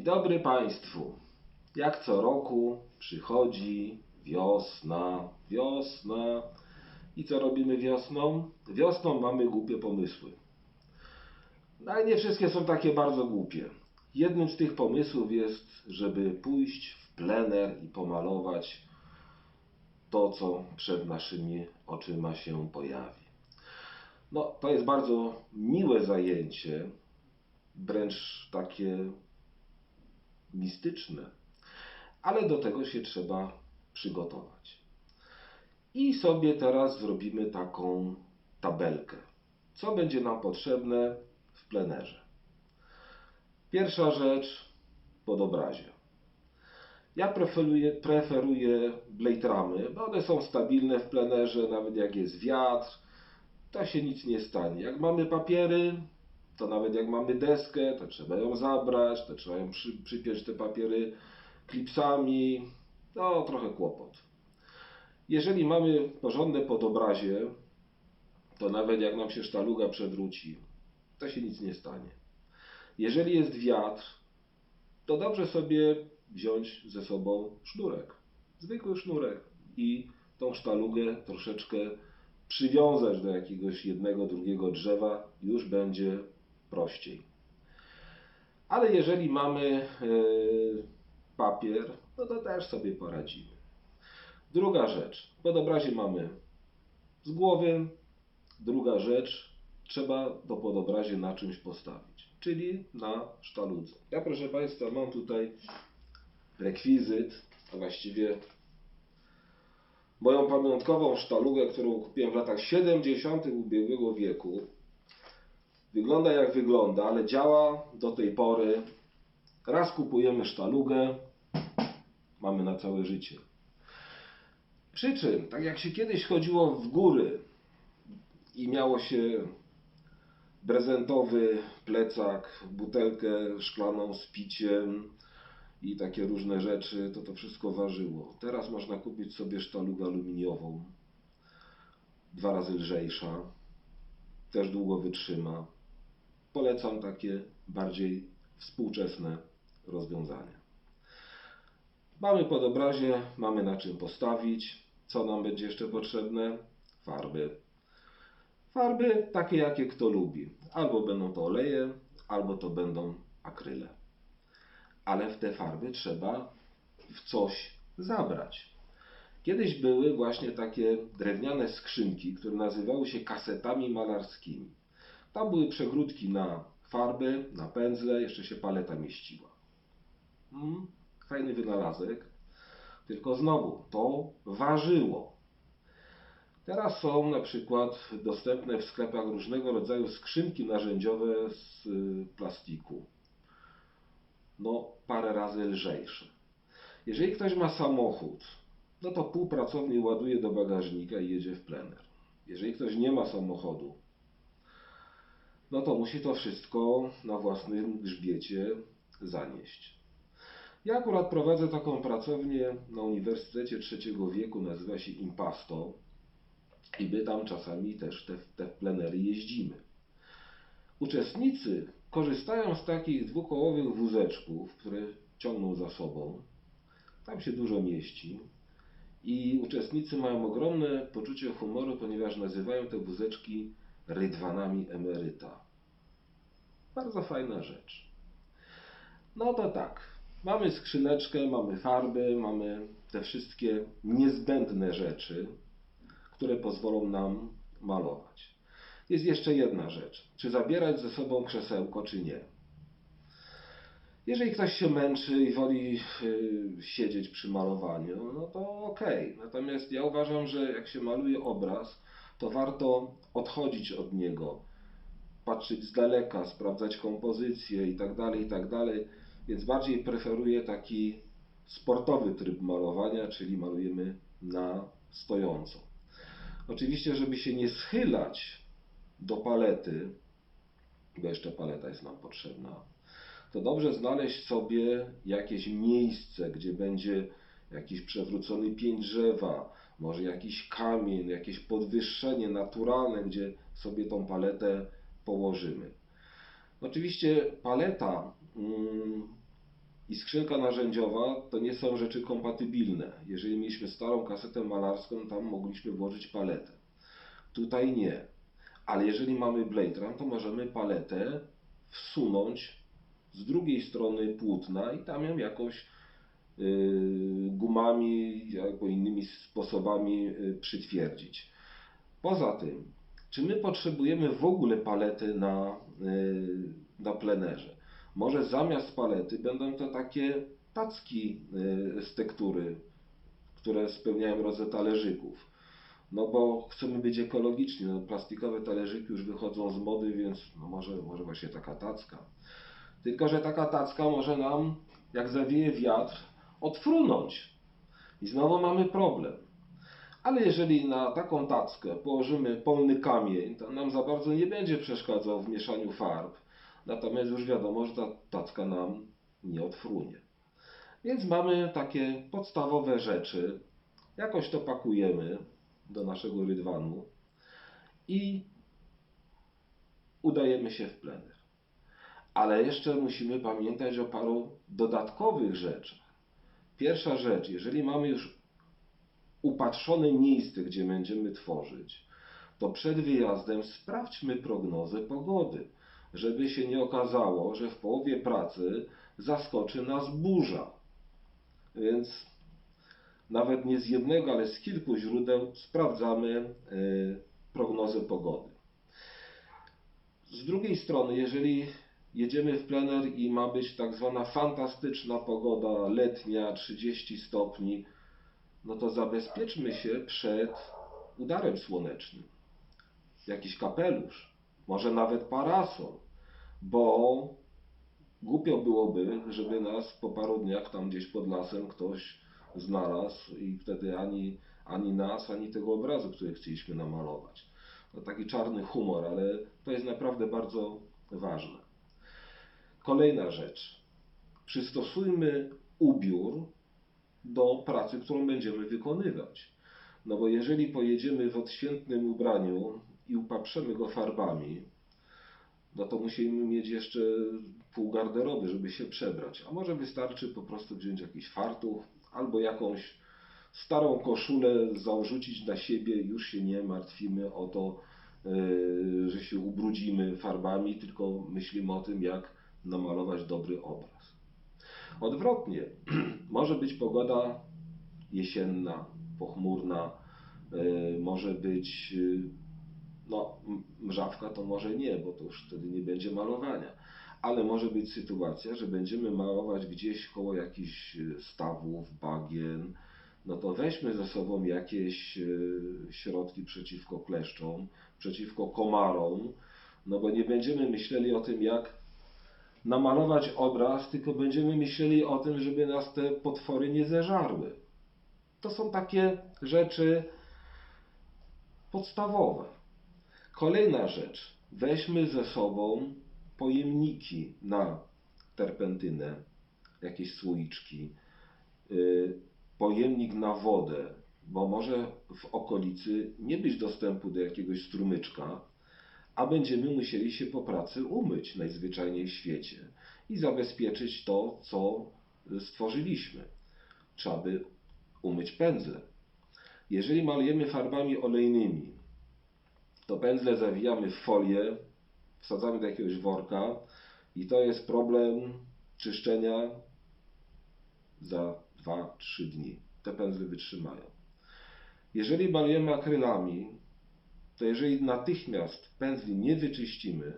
Dzień dobry Państwu. Jak co roku przychodzi wiosna, wiosna. I co robimy wiosną? Wiosną mamy głupie pomysły. No ale nie wszystkie są takie bardzo głupie. Jednym z tych pomysłów jest, żeby pójść w plener i pomalować to, co przed naszymi oczyma się pojawi. No, to jest bardzo miłe zajęcie, wręcz takie mistyczne, ale do tego się trzeba przygotować. I sobie teraz zrobimy taką tabelkę. Co będzie nam potrzebne w plenerze? Pierwsza rzecz pod obrazie. Ja preferuję, preferuję blade ramy, bo one są stabilne w plenerze, nawet jak jest wiatr, to się nic nie stanie. Jak mamy papiery, to nawet jak mamy deskę, to trzeba ją zabrać, to trzeba ją przy, przypiąć te papiery klipsami, no trochę kłopot. Jeżeli mamy porządne podobrazie, to nawet jak nam się sztaluga przewróci, to się nic nie stanie. Jeżeli jest wiatr, to dobrze sobie wziąć ze sobą sznurek, zwykły sznurek i tą sztalugę troszeczkę przywiązać do jakiegoś jednego, drugiego drzewa, już będzie prościej. Ale jeżeli mamy yy, papier, no to też sobie poradzimy. Druga rzecz. Pod obrazie mamy z głowy. Druga rzecz. Trzeba to podobrazie na czymś postawić, czyli na sztaludze. Ja proszę Państwa mam tutaj rekwizyt, a właściwie moją pamiątkową sztalugę, którą kupiłem w latach 70. ubiegłego wieku. Wygląda jak wygląda, ale działa do tej pory. Raz kupujemy sztalugę, mamy na całe życie. Przy czym, tak jak się kiedyś chodziło w góry i miało się prezentowy plecak, butelkę szklaną z piciem i takie różne rzeczy, to to wszystko ważyło. Teraz można kupić sobie sztalugę aluminiową, dwa razy lżejsza, też długo wytrzyma. Polecam takie bardziej współczesne rozwiązania. Mamy pod obrazie, mamy na czym postawić. Co nam będzie jeszcze potrzebne? Farby. Farby takie, jakie kto lubi. Albo będą to oleje, albo to będą akryle. Ale w te farby trzeba w coś zabrać. Kiedyś były właśnie takie drewniane skrzynki, które nazywały się kasetami malarskimi. Tam były przegródki na farby, na pędzle, jeszcze się paleta mieściła. Hmm fajny wynalazek, tylko znowu to ważyło. Teraz są na przykład dostępne w sklepach różnego rodzaju skrzynki narzędziowe z y, plastiku. No, parę razy lżejsze. Jeżeli ktoś ma samochód, no to pół pracowni ładuje do bagażnika i jedzie w plener. Jeżeli ktoś nie ma samochodu, no to musi to wszystko na własnym grzbiecie zanieść. Ja akurat prowadzę taką pracownię na Uniwersytecie Trzeciego Wieku, nazywa się Impasto i my tam czasami też te, te plenery jeździmy. Uczestnicy korzystają z takich dwukołowych wózeczków, które ciągną za sobą. Tam się dużo mieści. I uczestnicy mają ogromne poczucie humoru, ponieważ nazywają te wózeczki rydwanami emeryta. Bardzo fajna rzecz. No to tak. Mamy skrzyneczkę, mamy farby, mamy te wszystkie niezbędne rzeczy, które pozwolą nam malować. Jest jeszcze jedna rzecz. Czy zabierać ze sobą krzesełko, czy nie? Jeżeli ktoś się męczy i woli yy, siedzieć przy malowaniu, no to ok. Natomiast ja uważam, że jak się maluje obraz, to warto odchodzić od niego, patrzeć z daleka, sprawdzać kompozycję itd., tak itd., tak więc bardziej preferuję taki sportowy tryb malowania, czyli malujemy na stojąco. Oczywiście, żeby się nie schylać do palety, bo jeszcze paleta jest nam potrzebna, to dobrze znaleźć sobie jakieś miejsce, gdzie będzie jakiś przewrócony pień drzewa, może jakiś kamień, jakieś podwyższenie naturalne, gdzie sobie tą paletę położymy. Oczywiście paleta mm, i skrzynka narzędziowa to nie są rzeczy kompatybilne. Jeżeli mieliśmy starą kasetę malarską, tam mogliśmy włożyć paletę. Tutaj nie. Ale jeżeli mamy Blade Run, to możemy paletę wsunąć z drugiej strony płótna i tam ją jakoś y, gumami albo innymi sposobami y, przytwierdzić. Poza tym, czy my potrzebujemy w ogóle palety na, y, na plenerze? Może zamiast palety będą to takie tacki y, z tektury, które spełniają rodzaj talerzyków. No bo chcemy być ekologiczni, no plastikowe talerzyki już wychodzą z mody, więc no może, może właśnie taka tacka. Tylko, że taka tacka może nam, jak zawieje wiatr, odfrunąć. I znowu mamy problem. Ale jeżeli na taką tackę położymy polny kamień, to nam za bardzo nie będzie przeszkadzał w mieszaniu farb. Natomiast już wiadomo, że ta tacka nam nie odfrunie. Więc mamy takie podstawowe rzeczy. Jakoś to pakujemy do naszego rydwanu i udajemy się w plener. Ale jeszcze musimy pamiętać o paru dodatkowych rzeczach. Pierwsza rzecz, jeżeli mamy już upatrzone miejsce, gdzie będziemy tworzyć, to przed wyjazdem sprawdźmy prognozę pogody, żeby się nie okazało, że w połowie pracy zaskoczy nas burza. Więc nawet nie z jednego, ale z kilku źródeł sprawdzamy y, prognozę pogody. Z drugiej strony, jeżeli jedziemy w plener i ma być tak zwana fantastyczna pogoda letnia, 30 stopni, no to zabezpieczmy się przed udarem słonecznym. Jakiś kapelusz, może nawet parasol, bo głupio byłoby, żeby nas po paru dniach tam gdzieś pod lasem ktoś znalazł i wtedy ani, ani nas, ani tego obrazu, który chcieliśmy namalować. To taki czarny humor, ale to jest naprawdę bardzo ważne. Kolejna rzecz. Przystosujmy ubiór do pracy, którą będziemy wykonywać. No bo jeżeli pojedziemy w odświętnym ubraniu i upaprzemy go farbami, no to musimy mieć jeszcze pół garderoby, żeby się przebrać. A może wystarczy po prostu wziąć jakiś fartuch albo jakąś starą koszulę, zarzucić na siebie, już się nie martwimy o to, yy, że się ubrudzimy farbami, tylko myślimy o tym, jak namalować dobry obraz. Odwrotnie, może być pogoda jesienna, pochmurna, yy, może być yy, no, mrzawka to może nie, bo to już wtedy nie będzie malowania. Ale może być sytuacja, że będziemy malować gdzieś koło jakichś y, stawów, bagien. No to weźmy ze sobą jakieś y, środki przeciwko kleszczom, przeciwko komarom, no bo nie będziemy myśleli o tym, jak namalować obraz, tylko będziemy myśleli o tym, żeby nas te potwory nie zeżarły. To są takie rzeczy podstawowe. Kolejna rzecz. Weźmy ze sobą pojemniki na terpentynę, jakieś słoiczki, y, pojemnik na wodę, bo może w okolicy nie być dostępu do jakiegoś strumyczka, a będziemy musieli się po pracy umyć najzwyczajniej w świecie i zabezpieczyć to, co stworzyliśmy. Trzeba by umyć pędzle. Jeżeli malujemy farbami olejnymi, to pędzle zawijamy w folię, wsadzamy do jakiegoś worka i to jest problem czyszczenia za 2-3 dni. Te pędzle wytrzymają. Jeżeli malujemy akrylami, to jeżeli natychmiast pędzli nie wyczyścimy,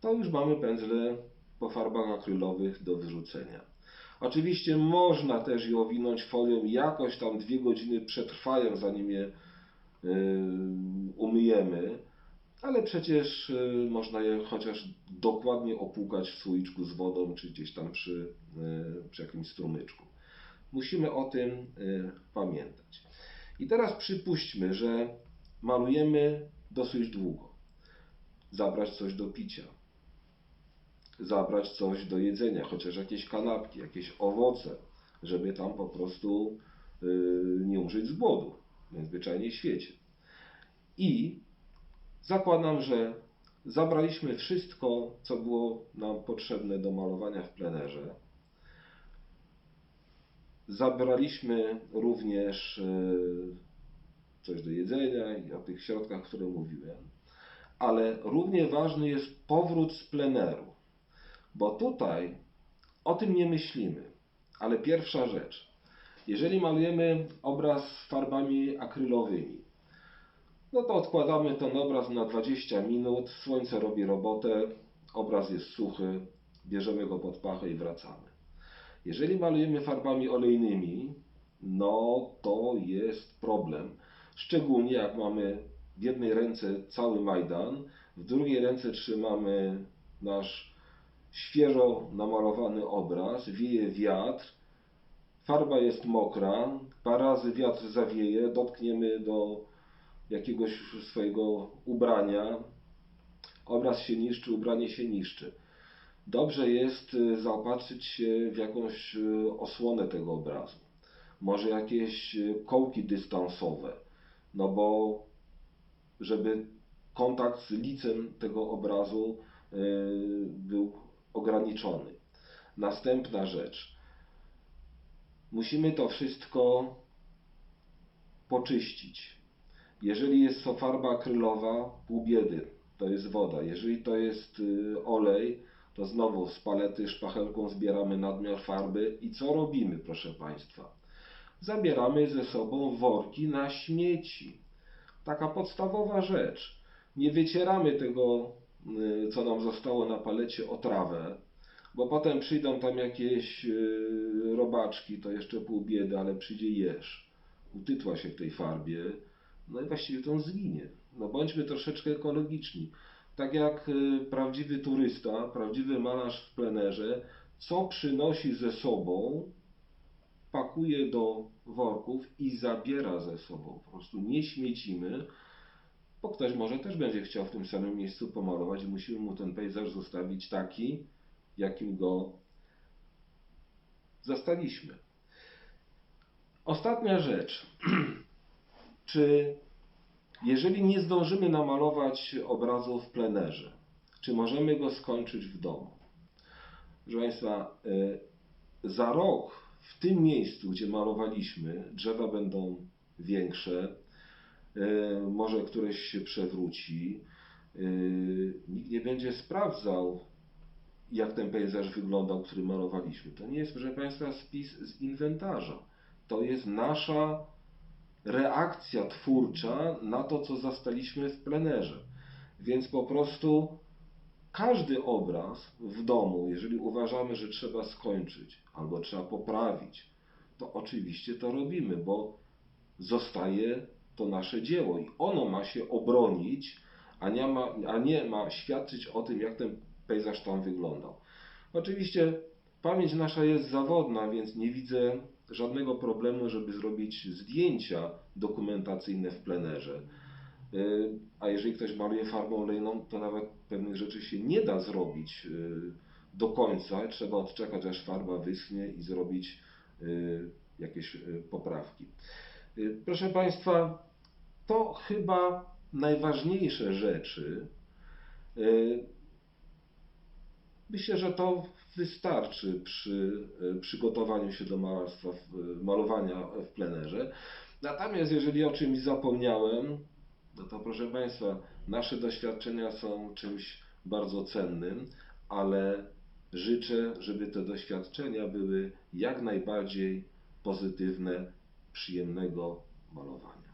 to już mamy pędzle po farbach akrylowych do wyrzucenia. Oczywiście można też je owinąć folią jakoś tam dwie godziny przetrwają, zanim je yy, umyjemy, ale przecież yy, można je chociaż dokładnie opłukać w słoiczku z wodą, czy gdzieś tam przy, yy, przy jakimś strumyczku. Musimy o tym yy, pamiętać. I teraz przypuśćmy, że malujemy dosyć długo. Zabrać coś do picia, zabrać coś do jedzenia, chociaż jakieś kanapki, jakieś owoce, żeby tam po prostu yy, nie umrzeć z głodu, najzwyczajniej w świecie. I zakładam, że zabraliśmy wszystko, co było nam potrzebne do malowania w plenerze. Zabraliśmy również e, coś do jedzenia i o tych środkach, które mówiłem. Ale równie ważny jest powrót z pleneru, bo tutaj o tym nie myślimy. Ale pierwsza rzecz. Jeżeli malujemy obraz farbami akrylowymi, no to odkładamy ten obraz na 20 minut, słońce robi robotę, obraz jest suchy, bierzemy go pod pachę i wracamy. Jeżeli malujemy farbami olejnymi, no to jest problem. Szczególnie jak mamy w jednej ręce cały Majdan, w drugiej ręce trzymamy nasz świeżo namalowany obraz, wieje wiatr, farba jest mokra, parę razy wiatr zawieje, dotkniemy do jakiegoś swojego ubrania, obraz się niszczy, ubranie się niszczy. Dobrze jest y, zaopatrzyć się w jakąś y, osłonę tego obrazu. Może jakieś y, kołki dystansowe, no bo żeby kontakt z licem tego obrazu był ograniczony. Następna rzecz. Musimy to wszystko poczyścić. Jeżeli jest to farba akrylowa, pół biedy, to jest woda. Jeżeli to jest y, olej, to znowu z palety szpachelką zbieramy nadmiar farby i co robimy, proszę Państwa? Zabieramy ze sobą worki na śmieci. Taka podstawowa rzecz. Nie wycieramy tego, y, co nam zostało na palecie, o trawę, bo potem przyjdą tam jakieś y, robaczki, to jeszcze pół biedy, ale przyjdzie jeż. Utytła się w tej farbie, no i właściwie to on zginie. No bądźmy troszeczkę ekologiczni. Tak jak y, prawdziwy turysta, prawdziwy malarz w plenerze, co przynosi ze sobą, pakuje do worków i zabiera ze sobą. Po prostu nie śmiecimy, bo ktoś może też będzie chciał w tym samym miejscu pomalować i musimy mu ten pejzaż zostawić taki, jakim go zastaliśmy. Ostatnia rzecz. Czy jeżeli nie zdążymy namalować obrazu w plenerze, czy możemy go skończyć w domu? Proszę Państwa, y, za rok w tym miejscu, gdzie malowaliśmy, drzewa będą większe, y, może któreś się przewróci, y, nikt nie będzie sprawdzał, jak ten pejzaż wyglądał, który malowaliśmy. To nie jest, proszę Państwa, spis z inwentarza. To jest nasza reakcja twórcza na to, co zastaliśmy w plenerze. Więc po prostu każdy obraz w domu, jeżeli uważamy, że trzeba skończyć albo trzeba poprawić, to oczywiście to robimy, bo zostaje to nasze dzieło i ono ma się obronić, a nie ma, a nie ma świadczyć o tym, jak ten pejzaż tam wyglądał. Oczywiście pamięć nasza jest zawodna, więc nie widzę żadnego problemu, żeby zrobić zdjęcia dokumentacyjne w plenerze. Y, A jeżeli ktoś maluje farbą olejną, to nawet pewnych rzeczy się nie da zrobić y, do końca. Trzeba odczekać, aż farba wyschnie i zrobić y, jakieś poprawki. Proszę Państwa, to chyba najważniejsze rzeczy. Myślę, że to wystarczy przy e, przygotowaniu się do malarstwa, malowania w plenerze. Natomiast jeżeli o czymś zapomniałem, no to proszę Państwa, nasze doświadczenia są czymś bardzo cennym, ale życzę, żeby te doświadczenia były jak najbardziej pozytywne, przyjemnego malowania.